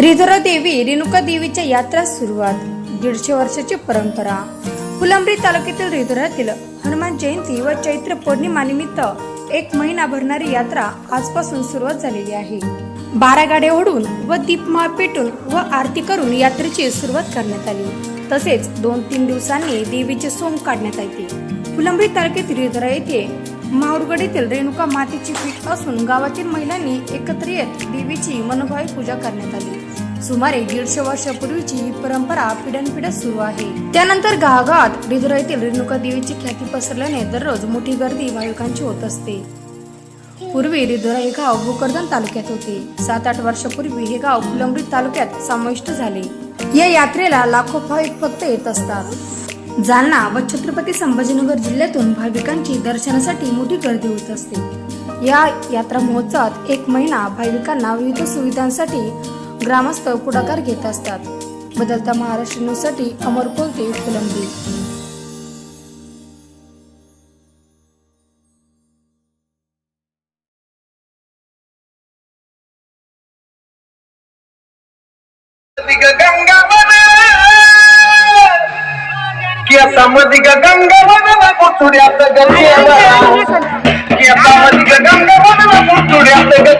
रिधरा देवी रेणुका देवीच्या यात्रा सुरुवात. दीडशे वर्षाची परंपरा. फुलंब्री तालुक्यातील रिधरातील हनुमान जयंती व चैत्र पौर्णिमा निमित्त एक महिना भरणारी यात्रा आजपासून सुरुवात झालेली आहे. बारा गाड्या ओढून व दीपमाळ पेटून व आरती करून यात्रेची सुरुवात करण्यात आली. तसेच दोन तीन दिवसांनी देवीचे सोंग काढण्यात येते. फुलंब्री तालुक्यात रिधरा येथे माहुरगड येथील रेणुका मातेची पीठ असून गावातील महिलांनी एकत्र येत देवीची मनोभावी पूजा करण्यात आली. सुमारे दीडशे वर्षापूर्वीची ही परंपरा पिढ्यानपिढ्या सुरू आहे. त्यानंतर गावागावात रिधुरा येथील रेणुका देवीची ख्याती पसरल्याने दररोज मोठी गर्दी भाविकांची होत असते. पूर्वी रिधुरा हे गाव भोकरदन तालुक्यात होते. सात आठ वर्षापूर्वी हे गाव फुलंब्री तालुक्यात समाविष्ट झाले. या यात्रेला लाखो भाविक फक्त येत असतात. जालना व छत्रपती संभाजीनगर जिल्ह्यातून भाविकांची दर्शनासाठी मोठी गर्दी होत असते. या यात्रा महोत्सवात एक महिना भाविकांना विविध सुविधांसाठी ग्रामस्थ पुढाकार घेत असतात. बदलता महाराष्ट्र न्यूजसाठी अमर कोलते फुलंब्री. गंगा गंगा